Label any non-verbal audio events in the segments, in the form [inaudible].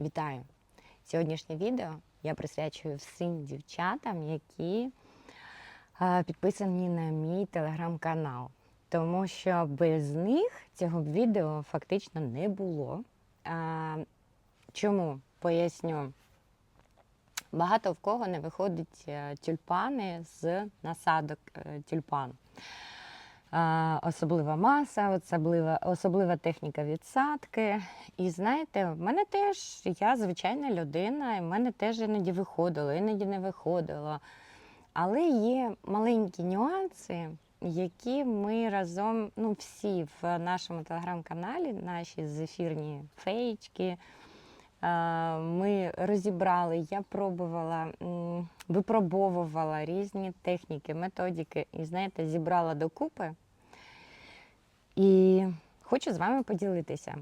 Вітаю! Сьогоднішнє відео я присвячую всім дівчатам, які е, підписані на мій телеграм-канал. Тому що без них цього відео фактично не було. Чому? Поясню. Багато в кого не виходять е, тюльпани з насадок е, тюльпан. Особлива маса, особлива, особлива техніка відсадки. І знаєте, в мене теж я звичайна людина, і в мене теж іноді виходило, іноді не виходило. Але є маленькі нюанси, які ми разом, ну всі в нашому телеграм-каналі, наші зефірні феєчки, ми розібрали, я пробувала, випробовувала різні техніки, методики, і знаєте, зібрала докупи. І хочу з вами поділитися.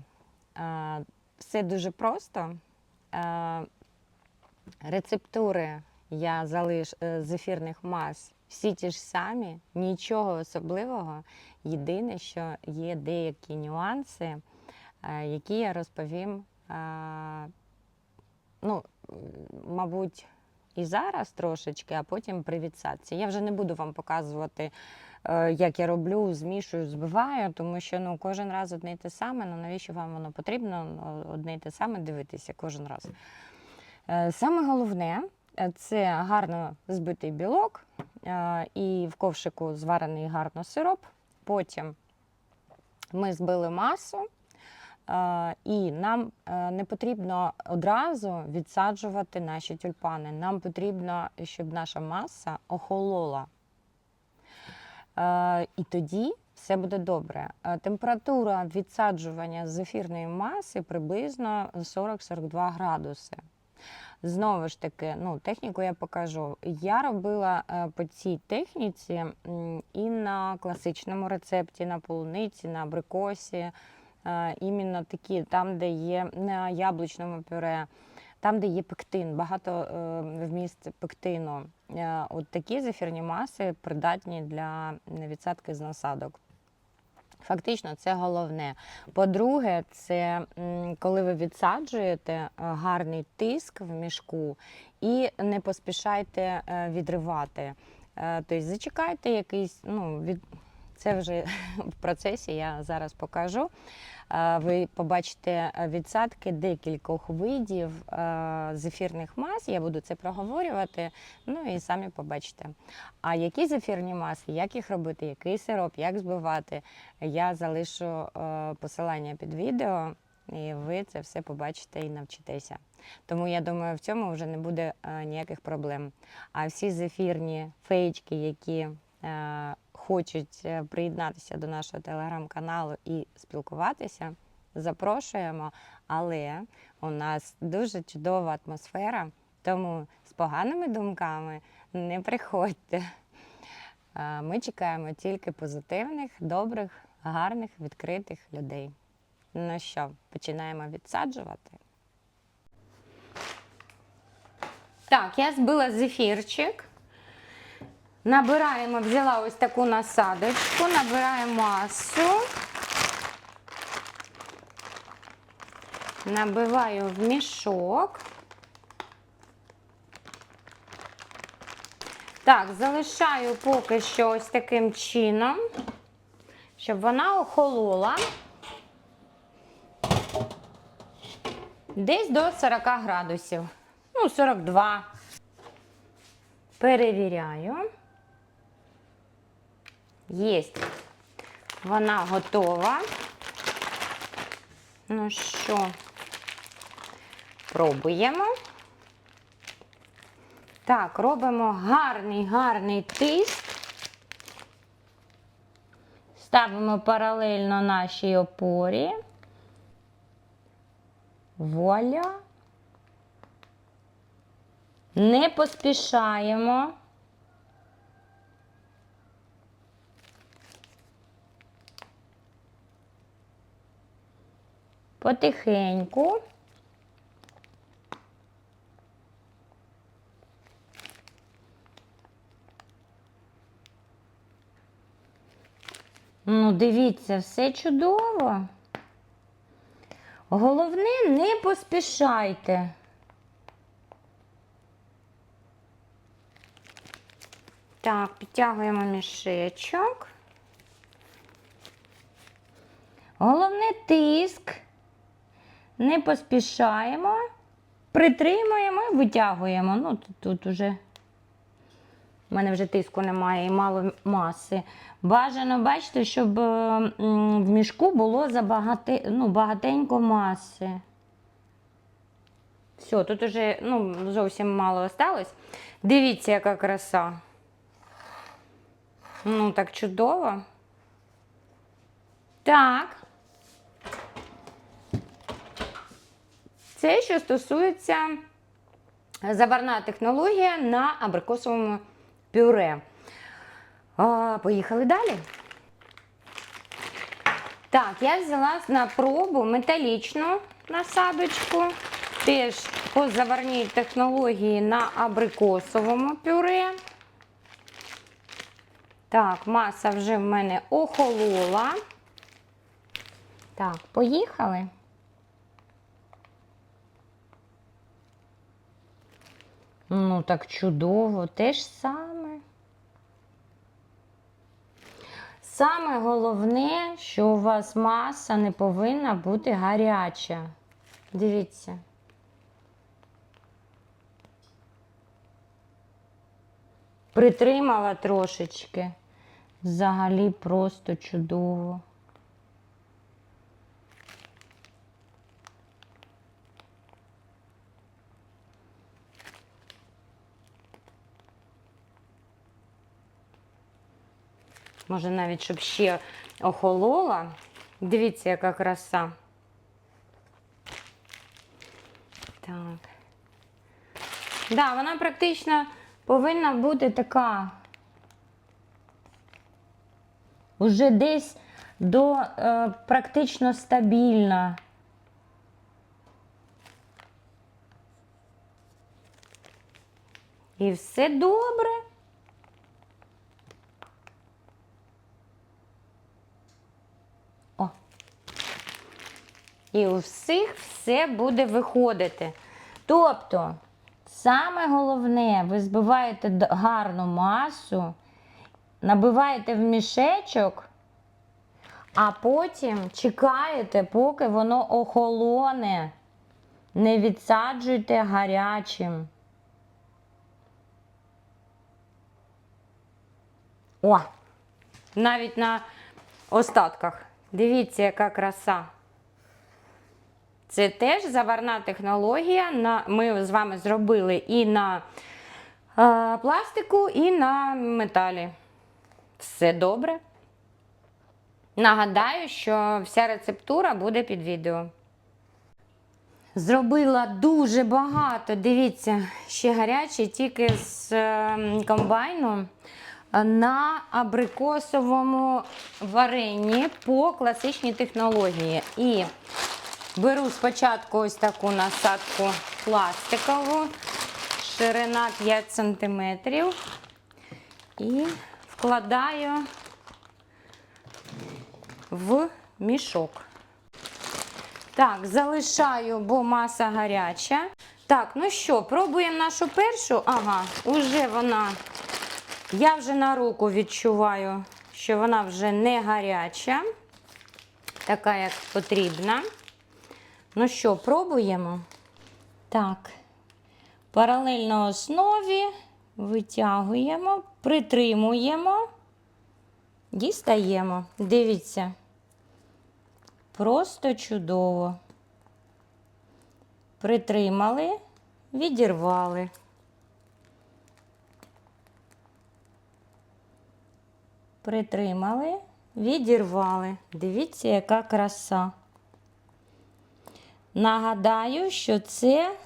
Все дуже просто. Рецептури я залиш е, з ефірних мас всі ті ж самі, нічого особливого. Єдине, що є деякі нюанси, е, які я розповім, ну, мабуть, і зараз трошечки, а потім при відсадці. Я вже не буду вам показувати, е, як я роблю, змішую, збиваю, тому що ну, кожен раз одне й те саме. Ну навіщо вам воно потрібно ну, одне й те саме дивитися кожен раз. Е, Саме головне е, це гарно збитий білок і в ковшику зварений гарно сироп. Потім ми збили масу. Е, І нам е, не потрібно одразу відсаджувати наші тюльпани. Нам потрібно, щоб наша маса охолола. Е, І тоді все буде добре. Температура відсаджування з ефірної маси приблизно 40-42 градуси. Знову ж таки, ну, техніку я покажу. Я робила по цій техніці і на класичному рецепті, на полуниці, на абрикосі. Е, іменно такі, там, де є на яблучному пюре, там, де є пектин, багато е, вміст пектину. Е, От такі зефірні маси придатні для відсадки з насадок. Фактично, це головне. По-друге, це коли ви відсаджуєте е, гарний тиск в мішку і не поспішайте е, відривати. Е, Тобто зачекайте якийсь, ну, від... це вже [laughs] в процесі, я зараз покажу. Е, Ви побачите відсадки декількох видів е, зефірних мас. Я буду це проговорювати, ну і самі побачите. А які зефірні маси, як їх робити, який сироп, як збивати, я залишу е, посилання під відео, і ви це все побачите і навчитеся. Тому я думаю, в цьому вже не буде ніяких проблем. А всі зефірні феєчки, які хочуть е, приєднатися до нашого телеграм-каналу і спілкуватися, запрошуємо. Але у нас дуже чудова атмосфера, тому з поганими думками не приходьте. Ми чекаємо тільки позитивних, добрих, гарних, відкритих людей. Ну що, починаємо відсаджувати. Так, я збила зефірчик. Набираємо, взяла ось таку насадочку, набираємо масу. Набиваю в мішок. Так, залишаю поки що ось таким чином, щоб вона охолола десь до 40 градусів. Ну, 42. Перевіряю. Єсть. Вона готова. Ну що, пробуємо. Так, робимо гарний, гарний тиск. Ставимо паралельно нашій опорі. Вуаля. Не поспішаємо. Потихеньку. Ну, дивіться, все чудово. Головне, не поспішайте. Так, підтягуємо мішечок. Головне тиск. Не поспішаємо, притримуємо і витягуємо. Ну, тут, тут уже в мене вже тиску немає і мало маси. Бажано, бачите, щоб е, в мішку було забагати, ну, багатенько маси. Все, тут уже ну, зовсім мало осталось. Дивіться, яка краса. Ну, так чудово. Так. Це що стосується заварна технологія на абрикосовому пюре. А, поїхали далі. Так, я взяла на пробу металічну насадочку. Теж по заварній технології на абрикосовому пюре. Так, маса вже в мене охолола. Так, поїхали. Ну, так чудово, те ж саме. Саме головне, що у вас маса не повинна бути гаряча. Дивіться. Притримала трошечки. Взагалі просто чудово. Може навіть, щоб ще охолола. Дивіться, яка краса. Так. Да, вона практично повинна бути така. Уже десь до е, практично стабільна. І все добре. І у всіх все буде виходити. Тобто, саме головне, ви збиваєте гарну масу, набиваєте в мішечок, а потім чекаєте, поки воно охолоне. Не відсаджуйте гарячим. О! Навіть на остатках. Дивіться, яка краса. Це теж заварна технологія. На, ми з вами зробили і на е, пластику, і на металі. Все добре. Нагадаю, що вся рецептура буде під відео. Зробила дуже багато. Дивіться, ще гарячий, тільки з е, комбайну на абрикосовому варенні по класичній технології. І беру спочатку ось таку насадку пластикову, ширина 5 см. І вкладаю в мішок. Так, залишаю, бо маса гаряча. Так, ну що, пробуємо нашу першу. Ага, уже вона. Я вже на руку відчуваю, що вона вже не гаряча, така, як потрібна. Ну що, пробуємо? Так, паралельно основі витягуємо, притримуємо, дістаємо. Дивіться. Просто чудово. Притримали, відірвали. Притримали, відірвали. Дивіться, яка краса. Нагадаю, що це е,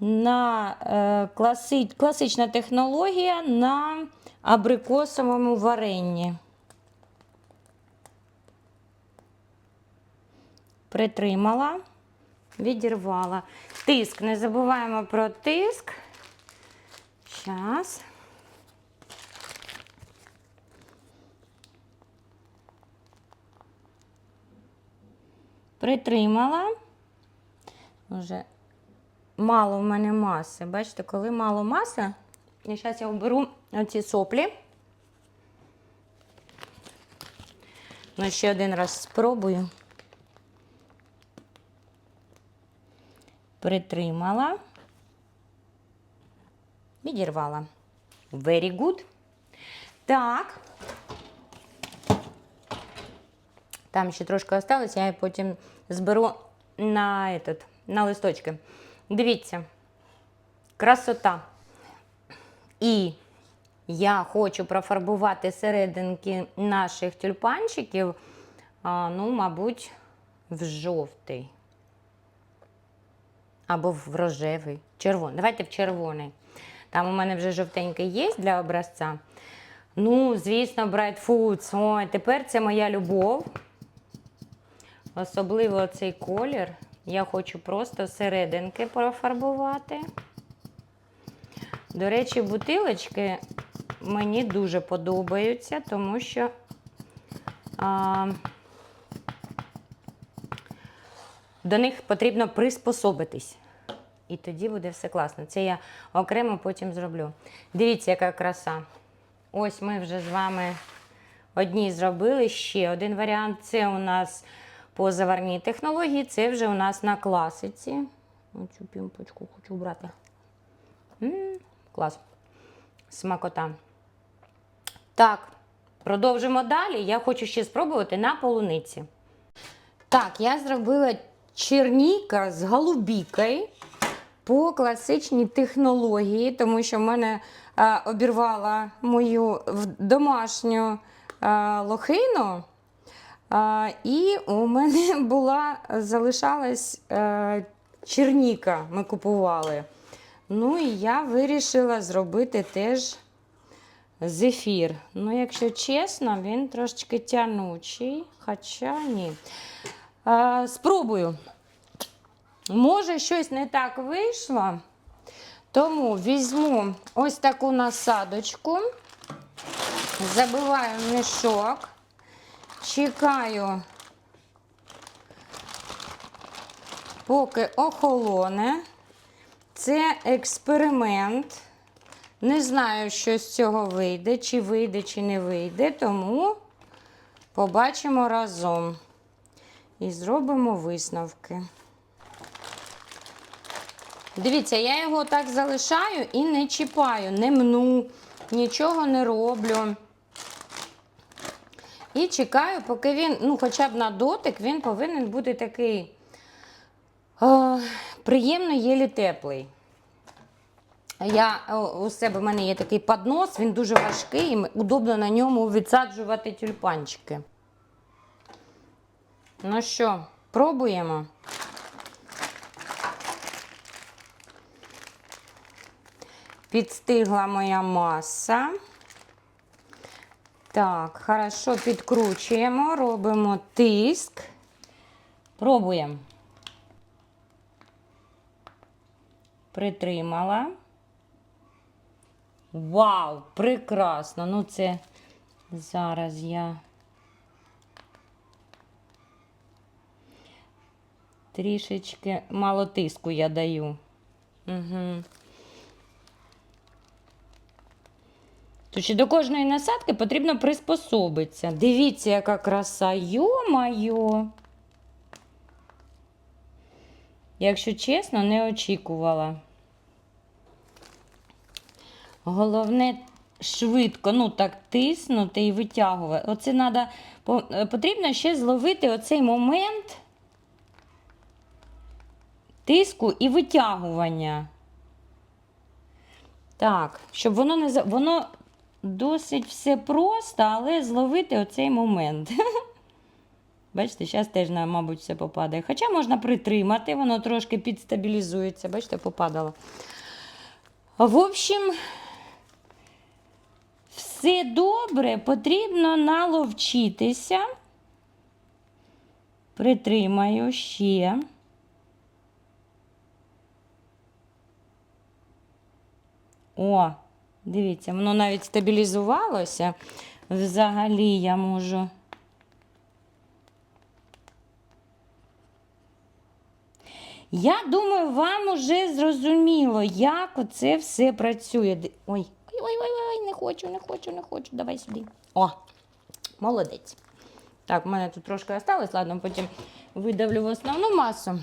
на е, класи, класична технологія на абрикосовому варенні. Притримала, відірвала. Тиск, не забуваємо про тиск. Зараз. Притримала. Вже мало в мене маси. Бачите, коли мало маси, і зараз я оберу оці соплі. Ну, ще один раз спробую. Притримала. Відірвала. Very good. Так. Там ще трошки осталось, я її потім зберу на, этот, на листочки. Дивіться, красота. І я хочу профарбувати серединки наших тюльпанчиків, ну, мабуть, в жовтий. Або в рожевий. Червоний. Давайте в червоний. Там у мене вже жовтенький є для образця. Ну, звісно, Bright Foods. Ой, тепер це моя любов. Особливо цей колір. Я хочу просто серединки профарбувати. До речі, бутилочки мені дуже подобаються, тому що а, до них потрібно приспособитись. І тоді буде все класно. Це я окремо потім зроблю. Дивіться, яка краса. Ось ми вже з вами одні зробили ще один варіант. Це у нас по заварній технології, це вже у нас на класиці. Оцю пімпочку хочу брати. М, клас. Смакота. Так, продовжимо далі. Я хочу ще спробувати на полуниці. Так, я зробила черніка з голубікою по класичній технології, тому що в мене е, обірвала мою домашню е, лохину. І у мене [laughs] була залишалась е, черніка, ми купували. Ну і я вирішила зробити теж зефір. Ну, якщо чесно, він трошечки тянучий, хоча ні. Спробую. Може, щось не так вийшло. Тому візьму ось таку насадочку, забиваю мішок. Чекаю, поки охолоне. Це експеримент. Не знаю, що з цього вийде, чи вийде, чи не вийде, тому побачимо разом і зробимо висновки. Дивіться, я його так залишаю і не чіпаю, не мну, нічого не роблю. І чекаю, поки він, ну, хоча б на дотик, він повинен бути такий е, приємно єлі теплий. Я, у себе в мене є такий поднос, він дуже важкий, і удобно на ньому відсаджувати тюльпанчики. Ну що, пробуємо. Підстигла моя маса. Так, хорошо підкручуємо, робимо тиск. Пробуємо. Притримала. Вау, прекрасно! Ну, це зараз я трішечки мало тиску я даю. Угу. Тож до кожної насадки потрібно приспособитися. Дивіться, яка краса, йо-майо. Якщо чесно, не очікувала. Головне швидко, ну так тиснути і витягувати. Оце е, потрібно ще зловити оцей момент тиску і витягування. Так, щоб воно не воно досить все просто, але зловити оцей момент. [laughs] Бачите, зараз теж, мабуть, все попадає. Хоча можна притримати, воно трошки підстабілізується. Бачите, попадало. В общем, все добре, потрібно наловчитися. Притримаю ще. О, дивіться, воно навіть стабілізувалося. Взагалі я можу. Я думаю, вам уже зрозуміло, як оце все працює. Ой, ой, ой, ой, ой, не хочу, не хочу, не хочу. Давай сюди. О, молодець. Так, в мене тут трошки осталось, ладно, потім видавлю в основну масу.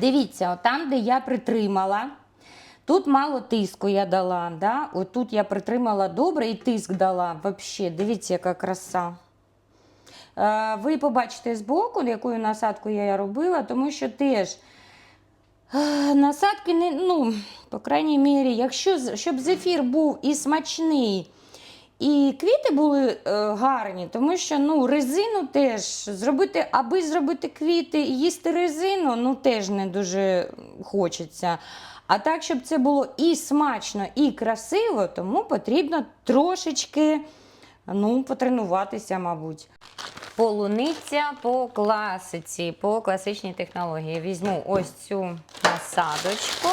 Дивіться, там, де я притримала, тут мало тиску я дала. Да? Отут я притримала добре і тиск дала. Вообще, дивіться, яка краса. Е, Ви побачите збоку, якою насадку я робила, тому що теж е, насадки не, ну, по крайній мірі, якщо щоб зефір був і смачний, і квіти були е, гарні, тому що ну, резину теж зробити, аби зробити квіти і їсти резину, ну теж не дуже хочеться. А так, щоб це було і смачно, і красиво, тому потрібно трошечки ну, потренуватися, мабуть. Полуниця по класиці, по класичній технології. Візьму ось цю насадочку.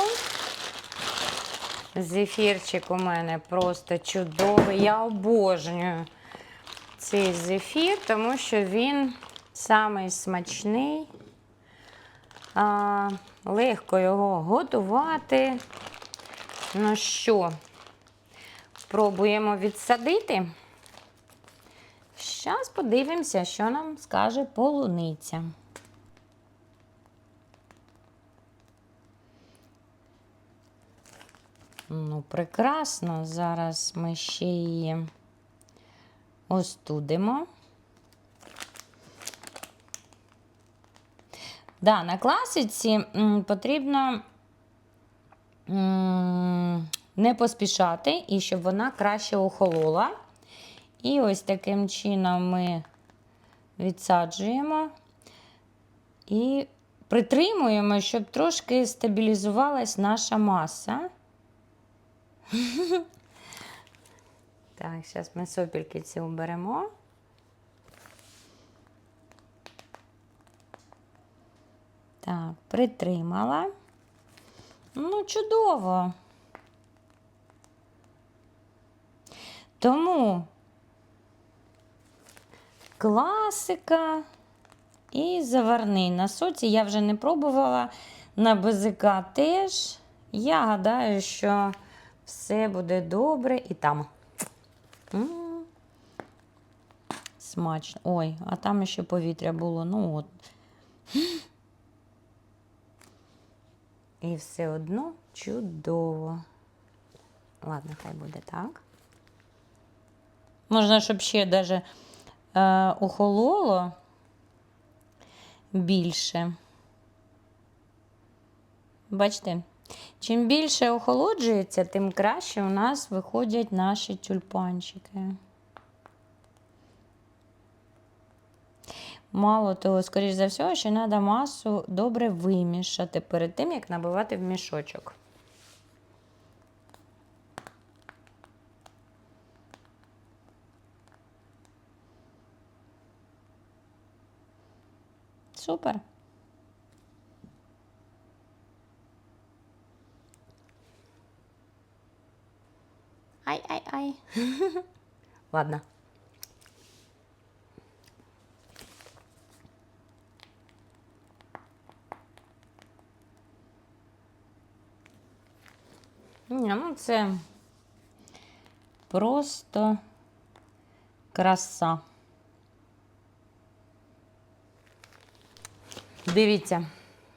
Зефірчик у мене просто чудовий. Я обожнюю цей зефір, тому що він самий смачний. Легко його готувати. Ну що, пробуємо відсадити. Зараз подивимося, що нам скаже полуниця. Ну, прекрасно. Зараз ми ще її остудимо. Да, на класиці потрібно не поспішати і щоб вона краще охолола. І ось таким чином ми відсаджуємо і притримуємо, щоб трошки стабілізувалась наша маса. [laughs] Так, зараз ми сопільки ці уберемо. Так, притримала. Ну, чудово. Тому класика і заварний. На соці я вже не пробувала, на БЗК теж. Я гадаю, що все буде добре і там. Смачно. Ой, а там ще повітря було. Ну от. І все одно чудово. Ладно, хай буде так. Можна, щоб ще даже е, охололо більше. Бачите? Чим більше охолоджується, тим краще у нас виходять наші тюльпанчики. Мало того, скоріш за все, ще треба масу добре вимішати перед тим, як набивати в мішочок. Супер. Ай-ай-ай. [laughs] Ладно. Ні, ну це просто краса. Дивіться,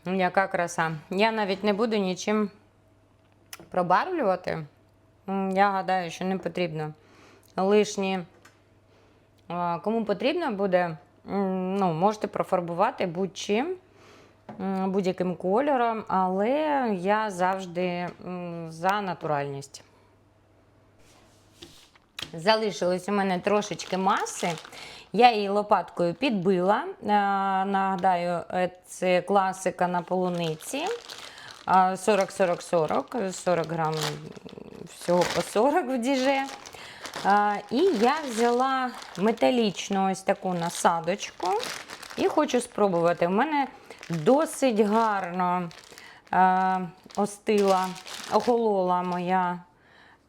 яка краса. Я навіть не буду нічим пробарвлювати. Я гадаю, що не потрібно лишні. Кому потрібно буде, ну, можете профарбувати будь-чим, будь-яким кольором, але я завжди за натуральність. Залишилось у мене трошечки маси. Я її лопаткою підбила. Е, Нагадаю, е, це класика на полуниці. 40-40-40, 40 грам всього по 40 в діже. І я взяла металічну ось таку насадочку і хочу спробувати. У мене досить гарно е, остила, охолола моя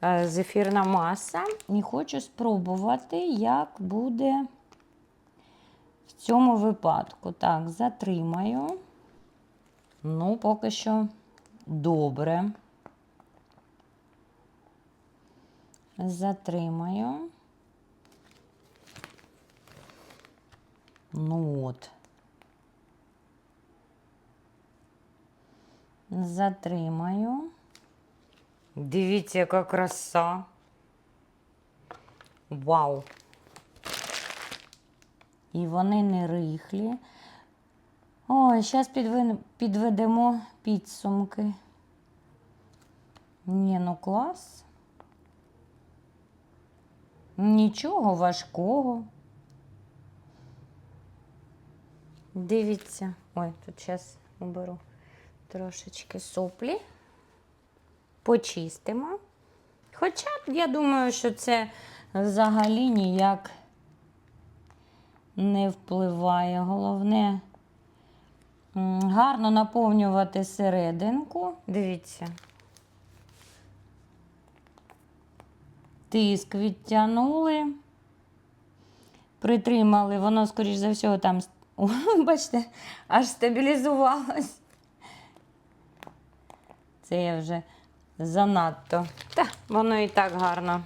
е, зефірна маса. І хочу спробувати, як буде в цьому випадку. Так, затримаю. Ну, поки що добре. Затримаю. Ну от. Затримаю. Дивіться, яка краса. Вау. І вони не рихлі. Ой, зараз підведемо підсумки. Ні, ну клас. Нічого важкого. Дивіться. Ой, тут зараз уберу трошечки соплі. Почистимо. Хоча, я думаю, що це взагалі ніяк не впливає. Головне гарно наповнювати серединку. Дивіться. Тиск відтягнули, притримали, воно, скоріш за всього, там, [laughs] бачите, аж стабілізувалось. Це я вже занадто. Та, воно і так гарно.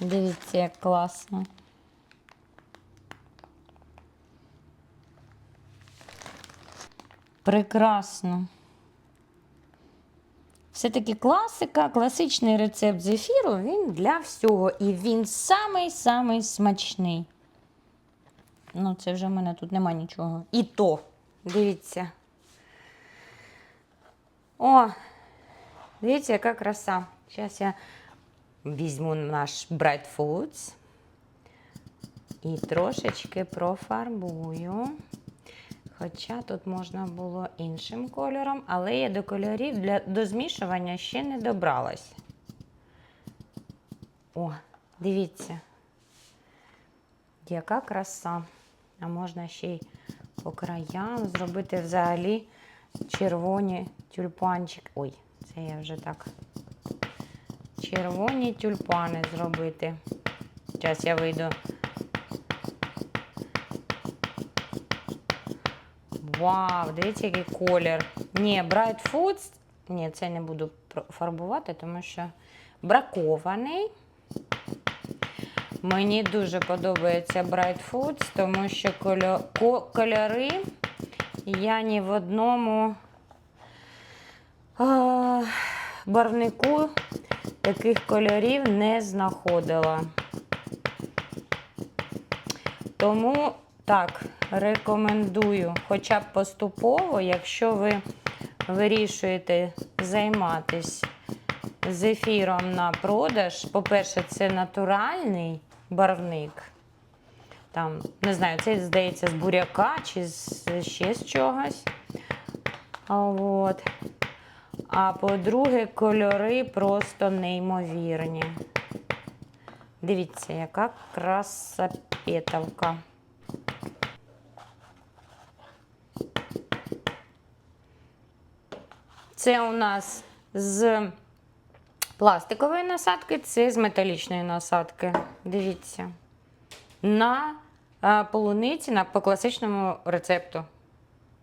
Дивіться, як класно. Прекрасно. Все-таки класика, класичний рецепт зефіру, він для всього. І він самий-самий смачний. Ну, це вже в мене тут нема нічого. І то, дивіться. О, дивіться, яка краса. Зараз я візьму наш Bright Foods і трошечки профарбую. Хоча тут можна було іншим кольором, але я до кольорів для до змішування ще не добралась. О, дивіться, яка краса. А можна ще й по краям зробити взагалі червоні тюльпанчики. Ой, це я вже так. Червоні тюльпани зробити. Зараз я вийду. Вау, дивіться, який колір. Ні, Bright Foods. Ні, це не буду фарбувати, тому що бракований. Мені дуже подобається Bright Foods, тому що кольори я ні в одному барвнику таких кольорів не знаходила. Тому так, рекомендую, хоча б поступово, якщо ви вирішуєте займатися зефіром на продаж, по-перше, це натуральний барвник. Там, не знаю, це, здається, з буряка чи з, ще з чогось. От. А по-друге, кольори просто неймовірні. Дивіться, яка красопетовка. Це у нас з пластикової насадки, це з металічної насадки. Дивіться. На полуниці на, по класичному рецепту.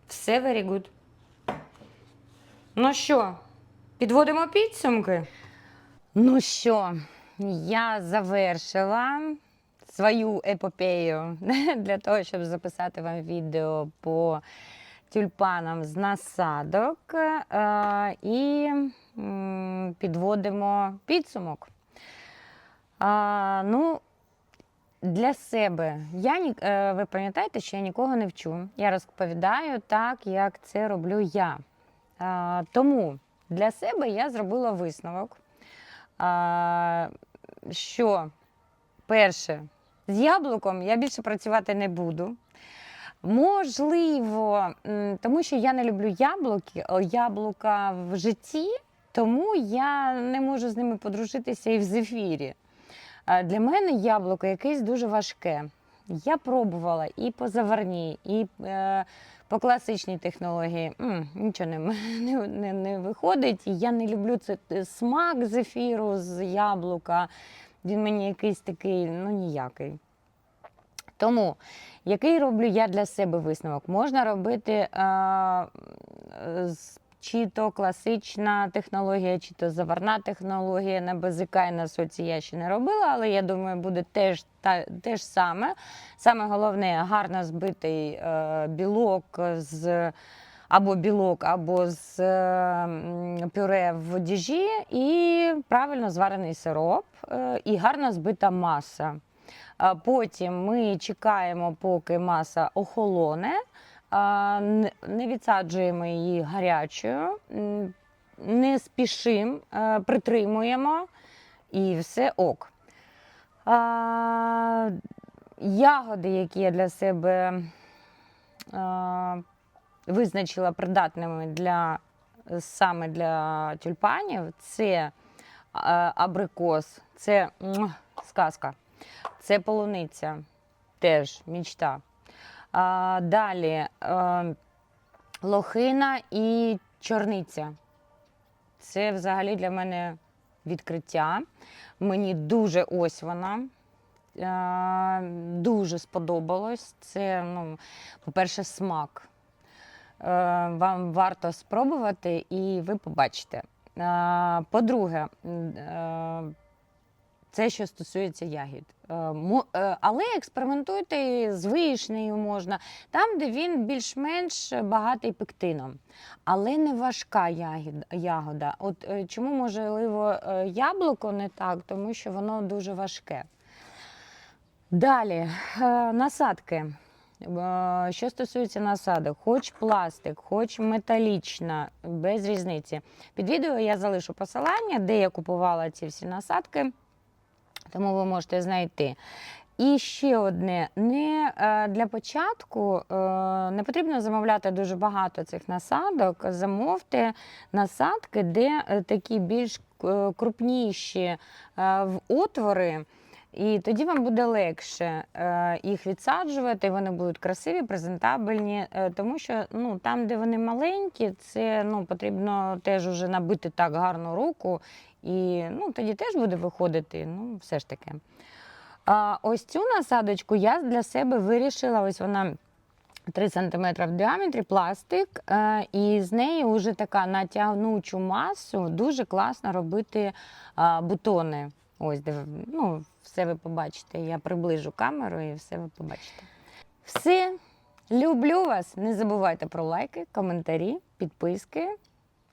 Все very good. Ну що, підводимо підсумки? Ну що, я завершила свою епопею [laughs] для того, щоб записати вам відео по тюльпанам з насадок е, і підводимо підсумок. Ну, Для себе я е, ви пам'ятаєте, що я нікого не вчу. Я розповідаю так, як це роблю я. Тому для себе я зробила висновок, що перше, з яблуком я більше працювати не буду. Можливо, тому що я не люблю яблуки, яблука в житті, тому я не можу з ними подружитися і в зефірі. Для мене яблуко якесь дуже важке. Я пробувала і по заварній, і е, по класичній технології. М, нічого не, [laughs] не, не, не виходить. Я не люблю цей смак зефіру з яблука. Він мені якийсь такий, ну ніякий. Тому, який роблю я для себе висновок? Можна робити е, з- чи то класична технологія, чи то заварна технологія на БЗК і на соці я ще не робила, але я думаю, буде теж та, те саме. Саме головне гарно збитий е, білок з або білок, або з е, пюре в діжі, і правильно зварений сироп, е, і гарно збита маса. Потім ми чекаємо, поки маса охолоне, не відсаджуємо її гарячою, не спішимо, е, притримуємо і все ок. Ягоди, які я для себе визначила придатними для, саме для тюльпанів, це абрикос, це сказка. Це полуниця, теж мічта. Далі е, лохина і чорниця. Це взагалі для мене відкриття. Мені дуже ось вона. е, Дуже сподобалось. Це, ну, по-перше, смак. Е, Вам варто спробувати і ви побачите. По-друге, це що стосується ягід. Е, е, Але експериментуйте з вишнею можна, там, де він більш-менш багатий пектином, але не важка ягода. От е, чому можливо яблуко не так, тому що воно дуже важке. Далі насадки. Що стосується насадок, хоч пластик, хоч металічна, без різниці. Під відео я залишу посилання, де я купувала ці всі насадки, тому ви можете знайти. І ще одне: не е, для початку е, не потрібно замовляти дуже багато цих насадок. Замовте насадки, де е, такі більш крупніші отвори. І тоді вам буде легше їх відсаджувати, вони будуть красиві, презентабельні, тому що ну, там, де вони маленькі, це ну, потрібно теж уже набити так гарну руку, і ну, тоді теж буде виходити. Ну, все ж таки. А, ось цю насадочку я для себе вирішила, ось вона 3 см в діаметрі, пластик, е, і з неї вже така на масу дуже класно робити бутони. Ось, де ну, все ви побачите. Я приближу камеру і все ви побачите. Все. Люблю вас. Не забувайте про лайки, коментарі, підписки.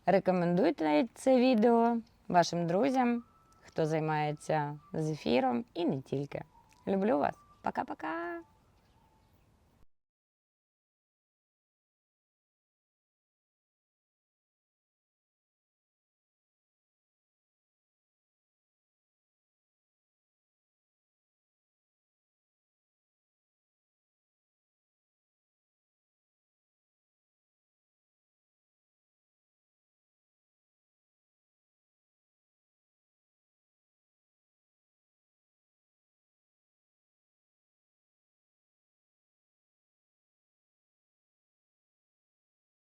Рекомендуйте це відео вашим друзям, хто займається з ефіром і не тільки. Люблю вас. Пока-пока.